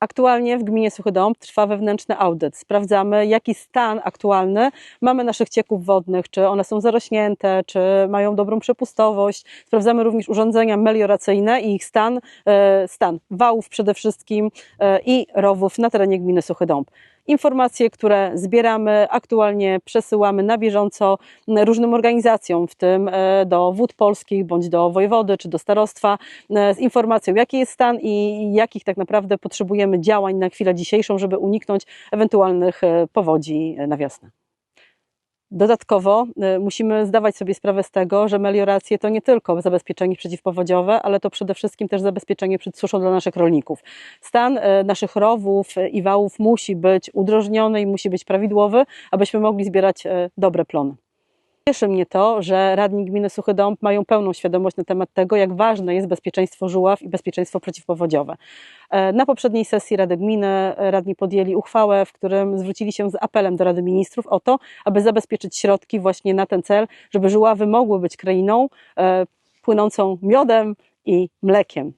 Aktualnie w gminie Suchy Dąb trwa wewnętrzny audyt. Sprawdzamy, jaki stan aktualny mamy naszych cieków wodnych, czy one są zarośnięte, czy mają dobrą przepustowość. Sprawdzamy również urządzenia melioracyjne i ich stan, e, stan wałów przede wszystkim e, i rowów na terenie gminy Suchy Dąb. Informacje, które zbieramy, aktualnie przesyłamy na bieżąco różnym organizacjom, w tym e, do wód polskich, bądź do wojewody, czy do starostwa, e, z informacją, jaki jest stan i jakich tak naprawdę potrzebujemy działań na chwilę dzisiejszą, żeby uniknąć ewentualnych e, powodzi na wiosnę. Dodatkowo y, musimy zdawać sobie sprawę z tego, że melioracje to nie tylko zabezpieczenie przeciwpowodziowe, ale to przede wszystkim też zabezpieczenie przed suszą dla naszych rolników. Stan y, naszych rowów i wałów musi być udrożniony i musi być prawidłowy, abyśmy mogli zbierać y, dobre plony. Cieszy mnie to, że radni gminy Suchy Dąb mają pełną świadomość na temat tego, jak ważne jest bezpieczeństwo żuław i bezpieczeństwo przeciwpowodziowe. E, Na poprzedniej sesji Rady Gminy e, radni podjęli uchwałę, w którym zwrócili się z apelem do Rady Ministrów o to, aby zabezpieczyć środki właśnie na ten cel, żeby żuławy mogły być krainą e, płynącą miodem i mlekiem.